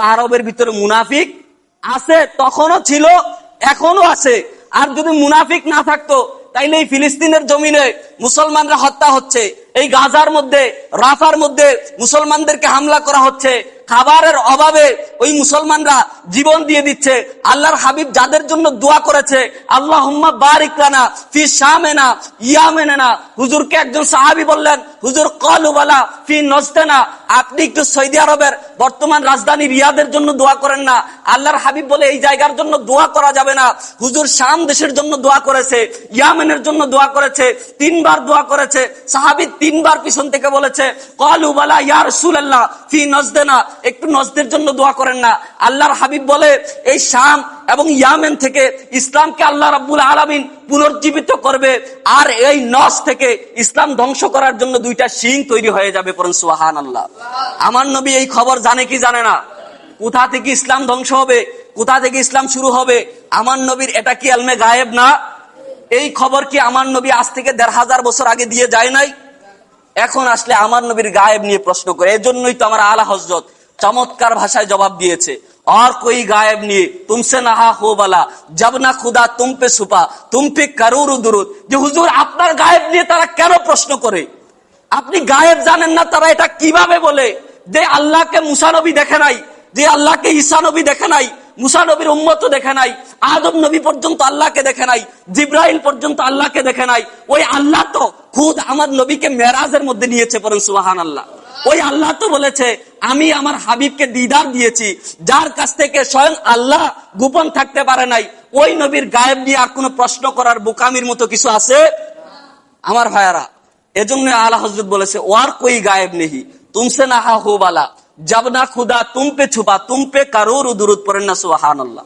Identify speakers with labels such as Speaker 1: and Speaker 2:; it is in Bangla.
Speaker 1: আরবের ভিতরে মুনাফিক আছে, তখনও ছিল এখনও আছে। আর যদি মুনাফিক না থাকতো, তাইলে এই ফিলিস্তিনের জমিনে মুসলমানরা হত্যা হচ্ছে। এই গাজার মধ্যে, রাফার মধ্যে মুসলমানদেরকে হামলা করা হচ্ছে। খাবারের অভাবে ওই মুসলমানরা জীবন দিয়ে দিচ্ছে। আল্লাহর হাবিব যাদের জন্য দোয়া করেছে আল্লাহ বারিক লানা ফি শামেনা ইয়ামেনা হুজুরকে একজন সাহাবি বললেন, হুজুর কলুবালা ফি নজতেনা। আপনি একটু সৌদি আরবের বর্তমান রাজধানী রিয়াদের জন্য দোয়া করেন না। আল্লাহর হাবিব বলে, এই জায়গার জন্য দোয়া করা যাবে না। হুজুর শাম দেশের জন্য দোয়া করেছে, ইয়ামেনের জন্য দোয়া করেছে, তিনবার দোয়া করেছে। সাহাবি তিনবার পিছন থেকে বলেছে কলুবালা ইয়া রাসূলুল্লাহ ফি নজদেনা একটু নজদের জন্য দোয়া করেন না। আল্লাহর হাবিব বলে, এই শাম এবং ইয়ামেন থেকে ইসলামকে আল্লাহ রাব্বুল আলামিন পুনর্জীবিত করবে, আর এই নস থেকে ইসলাম ধ্বংস করার জন্য দুইটা শিং তৈরি হয়ে যাবে পরন সুহান আল্লাহ আমার নবী এই খবর জানে কি জানে না? কোথা থেকে ইসলাম ধ্বংস হবে? কোথা থেকে ইসলাম শুরু হবে? আমার নবীর এটা কি আলমে গায়েব না? এই খবর কি আমার নবী আজ থেকে দেড় হাজার বছর আগে দিয়ে যায় নাই? এখন আসলে আমার নবীর গায়েব নিয়ে প্রশ্ন করে, এজন্যই তো আমার আলা হজরত চমৎকার ভাষায় জবাব দিয়েছে और कोई गायब नहीं तुमसे नहा हो वाला जब ना खुदा तुम पे छुपा तुम पे करोड़ दुरुद যে হুজুর আপনার গায়েব নিয়ে তারা কেন প্রশ্ন করে আপনি গায়েব জানেন না তারা এটা কিভাবে বলে যে আল্লাহকে মুসানবী দেখে নাই যে আল্লাহকে ঈসা নবী দেখে নাই মুসা নবীর উম্মত দেখে নাই আদম নবী পর্যন্ত আল্লাহকে দেখে নাই জিব্রাইল পর্যন্ত আল্লাহকে দেখে নাই ওই আল্লাহ তো খুদ আমার নবীকে মেরাজের মধ্যে নিয়েছে পরেন সুবাহান আল্লাহ ওই আল্লাহ তো বলেছে আমি আমার হাবিবকে দিদার দিয়েছি, যার কাছ থেকে স্বয়ং আল্লাহ গোপন থাকতে পারে নাই। ওই নবীর গায়েব নিয়ে আর কোনো প্রশ্ন করার বোকামির মতো কিছু আছে? আমার ভাইয়ারা, এজন্য আল্লাহ হজরত বলেছে, ওয়ার কই গায়েব নেহি? তুমসে না হা হো বালা। জব না খুদা, তুম পে ছুপা, তুম পে কারোর দুরুদ পড়েন না সুহান আল্লাহ